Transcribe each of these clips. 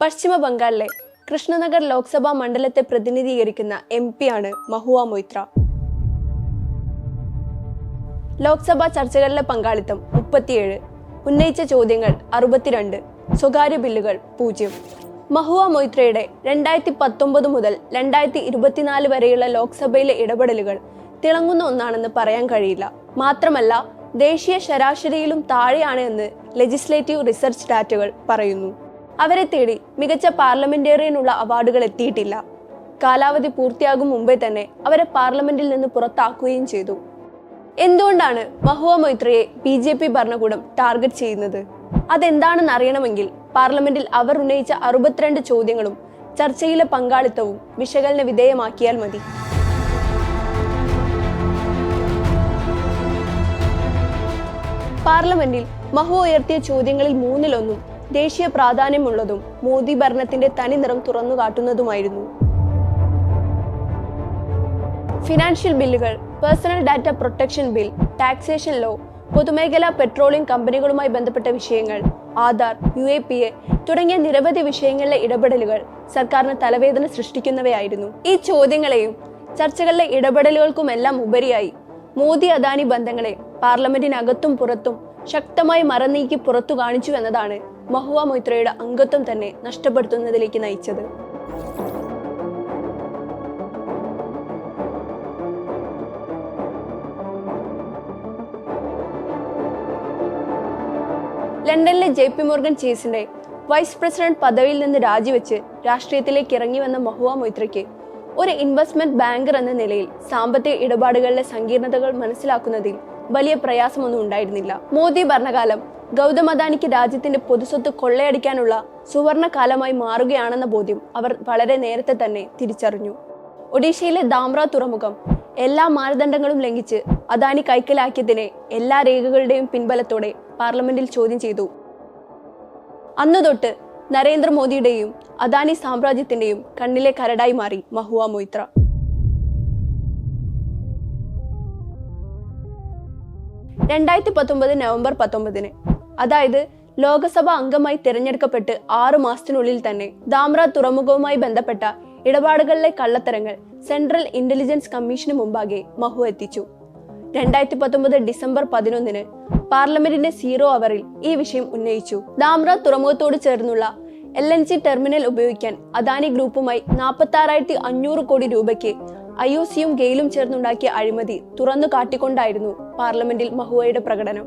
പശ്ചിമ ബംഗാളിലെ കൃഷ്ണനഗർ ലോക്സഭാ മണ്ഡലത്തെ പ്രതിനിധീകരിക്കുന്ന എം പിയാണ് മഹുവ മൊയ്ത്ര. ലോക്സഭാ ചർച്ചകളിലെ പങ്കാളിത്തം മുപ്പത്തിയേഴ് ഉന്നയിച്ച ചോദ്യങ്ങൾ അറുപത്തിരണ്ട് സ്വകാര്യ ബില്ലുകൾ പൂജ്യം. മഹുവ മൊയ്ത്രയുടെ രണ്ടായിരത്തി പത്തൊമ്പത് മുതൽ രണ്ടായിരത്തി ഇരുപത്തിനാല് വരെയുള്ള ലോക്സഭയിലെ ഇടപെടലുകൾ തിളങ്ങുന്ന ഒന്നാണെന്ന് പറയാൻ കഴിയില്ല. മാത്രമല്ല ദേശീയ ശരാശരിയിലും താഴെയാണ് എന്ന് ലെജിസ്ലേറ്റീവ് റിസർച്ച് ഡാറ്റകൾ പറയുന്നു. അവരെ തേടി മികച്ച പാർലമെന്റേറിയനുള്ള അവാർഡുകൾ എത്തിയിട്ടില്ല. കാലാവധി പൂർത്തിയാകും മുമ്പേ തന്നെ അവരെ പാർലമെന്റിൽ നിന്ന് പുറത്താക്കുകയും ചെയ്തു. എന്തുകൊണ്ടാണ് മഹുവ മൊയ്ത്രയെ ബി ജെ പി ഭരണകൂടം ടാർഗറ്റ് ചെയ്യുന്നത്? അതെന്താണെന്ന് അറിയണമെങ്കിൽ പാർലമെന്റിൽ അവർ ഉന്നയിച്ച അറുപത്തിരണ്ട് ചോദ്യങ്ങളും ചർച്ചയിലെ പങ്കാളിത്തവും വിശകലന വിധേയമാക്കിയാൽ മതി. പാർലമെന്റിൽ മഹു ഉയർത്തിയ ചോദ്യങ്ങളിൽ മൂന്നിലൊന്നും ദേശീയ പ്രാധാന്യമുള്ളതും മോദി ഭരണത്തിന്റെ തനിനിറം തുറന്നു കാട്ടുന്നതുമായിരുന്നു. ഫിനാൻഷ്യൽ ബില്ലുകൾ personal data protection bill taxation law പൊതുമേഖലാ പെട്രോളിയം കമ്പനികളുമായി ബന്ധപ്പെട്ട വിഷയങ്ങൾ Aadhaar U A P A തുടങ്ങിയ നിരവധി വിഷയങ്ങളിലെ ഇടപെടലുകൾ സർക്കാരിന് തലവേദന സൃഷ്ടിക്കുന്നവയായിരുന്നു. ഈ ചോദ്യങ്ങളെയും ചർച്ചകളിലെ ഇടപെടലുകൾക്കുമെല്ലാം ഉപരിയായി മോദി അദാനി ബന്ധങ്ങളെ പാർലമെന്റിനകത്തും പുറത്തും ശക്തമായി മറനീക്കി പുറത്തു കാണിച്ചു എന്നതാണ് മഹുവ മൊയ്ത്രയുടെ അംഗത്വം തന്നെ നഷ്ടപ്പെടുത്തുന്നതിലേക്ക് നയിച്ചത്. ലണ്ടനിലെ ജെ പി മോർഗൻ ചേസിന്റെ വൈസ് പ്രസിഡന്റ് പദവിയിൽ നിന്ന് രാജിവെച്ച് രാഷ്ട്രീയത്തിലേക്ക് ഇറങ്ങി വന്ന മഹുവ മൊയ്ത്രയ്ക്ക് ഒരു ഇൻവെസ്റ്റ്മെന്റ് ബാങ്കർ എന്ന നിലയിൽ സാമ്പത്തിക ഇടപാടുകളിലെ സങ്കീർണതകൾ മനസ്സിലാക്കുന്നതിൽ വലിയ പ്രയാസമൊന്നും ഉണ്ടായിരുന്നില്ല. മോദി ഭരണകാലം ഗൗതം അദാനിക്ക് രാജ്യത്തിന്റെ പൊതുസ്വത്ത് കൊള്ളയടിക്കാനുള്ള സുവർണ കാലമായി മാറുകയാണെന്ന ബോധ്യം അവർ വളരെ നേരത്തെ തന്നെ തിരിച്ചറിഞ്ഞു. ഒഡീഷയിലെ ദാംറ തുറമുഖം എല്ലാ മാനദണ്ഡങ്ങളും ലംഘിച്ച് അദാനി കൈക്കലാക്കിയതിനെ എല്ലാ രേഖകളുടെയും പിൻബലത്തോടെ പാർലമെന്റിൽ ചോദ്യം ചെയ്തു. അന്നു തൊട്ട് നരേന്ദ്രമോദിയുടെയും അദാനി സാമ്രാജ്യത്തിന്റെയും കണ്ണിലെ കരടായി മാറി മഹുവ മൊയ്ത്ര. രണ്ടായിരത്തി പത്തൊമ്പത് നവംബർ പത്തൊമ്പതിന്. അതായത് ലോകസഭ അംഗമായി തിരഞ്ഞെടുക്കപ്പെട്ട് ആറു മാസത്തിനുള്ളിൽ തന്നെ ദാമ്ര തുറമുഖവുമായി ബന്ധപ്പെട്ട ഇടപാടുകളിലെ കള്ളത്തരങ്ങൾ സെൻട്രൽ ഇന്റലിജൻസ് കമ്മീഷന് മുമ്പാകെ മഹു എത്തിച്ചു. രണ്ടായിരത്തി പത്തൊമ്പത് ഡിസംബർ പതിനൊന്നിന് പാർലമെന്റിന്റെ സീറോ അവറിൽ ഈ വിഷയം ഉന്നയിച്ചു. ദാമ്ര തുറമുഖത്തോട് ചേർന്നുള്ള എൽ എൻ ജി ടെർമിനൽ ഉപയോഗിക്കാൻ അദാനി ഗ്രൂപ്പുമായി നാൽപ്പത്തി ആറായിരത്തി അഞ്ഞൂറ് കോടി രൂപയ്ക്ക് ഐ ഒ സിയും ഗെയിലും ചേർന്നുണ്ടാക്കിയ അഴിമതി തുറന്നു കാട്ടിക്കൊണ്ടായിരുന്നു പാർലമെന്റിൽ മഹുവയുടെ പ്രകടനം.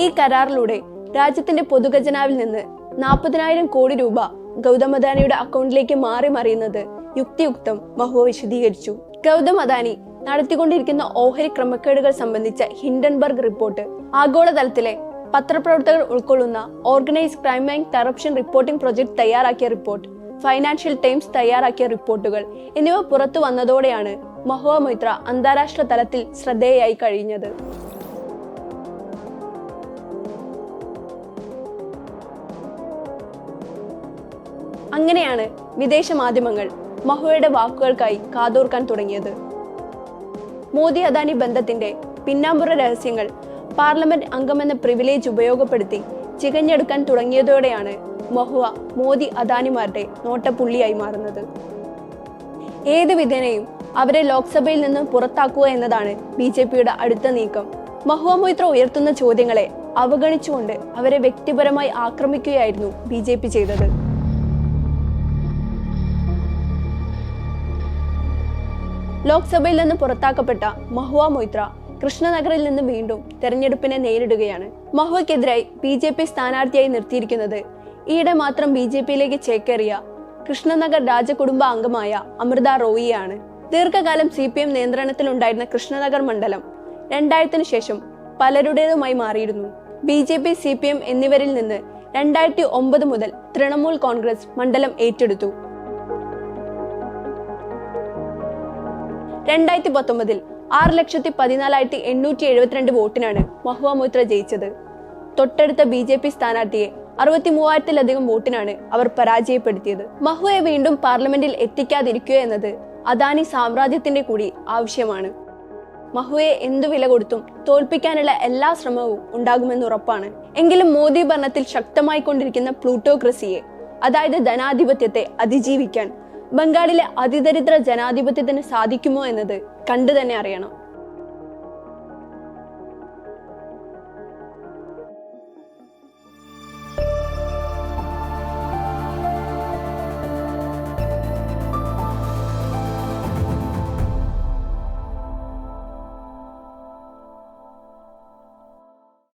ഈ കരാറിലൂടെ രാജ്യത്തിന്റെ പൊതുഖജനാവിൽ നിന്ന് നാൽപ്പതിനായിരം കോടി രൂപ ഗൗതം അദാനിയുടെ അക്കൗണ്ടിലേക്ക് മാറി മറിയുന്നത് യുക്തിയുക്തം മഹുവ വിശദീകരിച്ചു. ഗൗതം അദാനി നടത്തിക്കൊണ്ടിരിക്കുന്ന ഓഹരി ക്രമക്കേടുകൾ സംബന്ധിച്ച ഹിൻഡൻബർഗ് റിപ്പോർട്ട് ആഗോളതലത്തിലെ പത്രപ്രവർത്തകർ ഉൾക്കൊള്ളുന്ന organised crime and corruption reporting project തയ്യാറാക്കിയ റിപ്പോർട്ട്. ഫൈനാൻഷ്യൽ ടൈംസ് തയ്യാറാക്കിയ റിപ്പോർട്ടുകൾ എന്നിവ പുറത്തു വന്നതോടെയാണ് മഹുവ മൊയ്ത്ര അന്താരാഷ്ട്ര തലത്തിൽ ശ്രദ്ധേയായി കഴിഞ്ഞത്. അങ്ങനെയാണ് വിദേശ മാധ്യമങ്ങൾ മഹുവയുടെ വാക്കുകൾക്കായി കാതോർക്കാൻ തുടങ്ങിയത്. മോദി അദാനി ബന്ധത്തിന്റെ പിന്നാമ്പുറ രഹസ്യങ്ങൾ പാർലമെന്റ് അംഗമെന്ന പ്രിവിലേജ് ഉപയോഗപ്പെടുത്തി ചികഞ്ഞെടുക്കാൻ തുടങ്ങിയതോടെയാണ് മഹുവ മോദി അദാനിമാരുടെ നോട്ടപ്പുള്ളിയായി മാറുന്നത്. ഏത് വിധേനയും അവരെ ലോക്സഭയിൽ നിന്ന് പുറത്താക്കുക എന്നതാണ് ബി ജെ പിയുടെ അടുത്ത നീക്കം. മഹുവ മൊയ്ത്ര ഉയർത്തുന്ന ചോദ്യങ്ങളെ അവഗണിച്ചുകൊണ്ട് അവരെ വ്യക്തിപരമായി ആക്രമിക്കുകയായിരുന്നു ബി ജെ പി ചെയ്തത്. ലോക്സഭയിൽ നിന്ന് പുറത്താക്കപ്പെട്ട മഹുവ മൊയ്ത്ര കൃഷ്ണനഗറിൽ നിന്ന് വീണ്ടും തെരഞ്ഞെടുപ്പിനെ നേരിടുകയാണ്. മഹുവയ്ക്കെതിരായി ബി ജെ പി സ്ഥാനാർത്ഥിയായി നിർത്തിയിരിക്കുന്നത് ഈയിടെ മാത്രം ബി ജെ പിയിലേക്ക് ചേക്കേറിയ കൃഷ്ണനഗർ രാജകുടുംബ അംഗമായ അമൃത റോയിയാണ്. ദീർഘകാലം സി പി എം നിയന്ത്രണത്തിലുണ്ടായിരുന്ന കൃഷ്ണനഗർ മണ്ഡലം രണ്ടായിരത്തിന് ശേഷം പലരുടേതുമായി മാറിയിരുന്നു. B J P C P M എന്നിവരിൽ നിന്ന് രണ്ടായിരത്തി ഒമ്പത് മുതൽ തൃണമൂൽ കോൺഗ്രസ് മണ്ഡലം ഏറ്റെടുത്തു. രണ്ടായിരത്തി പത്തൊമ്പതിൽ ആറ് ലക്ഷത്തി പതിനാലായിരത്തി എണ്ണൂറ്റി എഴുപത്തിരണ്ട് വോട്ടിനാണ് മഹുവ മൊയ്ത്ര ജയിച്ചത്. തൊട്ടടുത്ത ബി ജെ പി സ്ഥാനാർത്ഥിയെ അറുപത്തി മൂവായിരത്തിലധികം വോട്ടിനാണ് അവർ പരാജയപ്പെടുത്തിയത്. മഹുവയെ വീണ്ടും പാർലമെന്റിൽ എത്തിക്കാതിരിക്കുക എന്നത് അദാനി സാമ്രാജ്യത്തിന്റെ കൂടി ആവശ്യമാണ്. മഹുവയെ എന്തു വില കൊടുത്തും തോൽപ്പിക്കാനുള്ള എല്ലാ ശ്രമവും ഉണ്ടാകുമെന്ന് ഉറപ്പാണ്. എങ്കിലും മോദി ഭരണത്തിൽ ശക്തമായി കൊണ്ടിരിക്കുന്ന പ്ലൂട്ടോക്രസിയെ അതായത് ധനാധിപത്യത്തെ അതിജീവിക്കാൻ ബംഗാളിലെ അതിദരിദ്ര ജനാധിപത്യത്തിന് സാധിക്കുമോ എന്നത് കണ്ടു തന്നെ അറിയണം.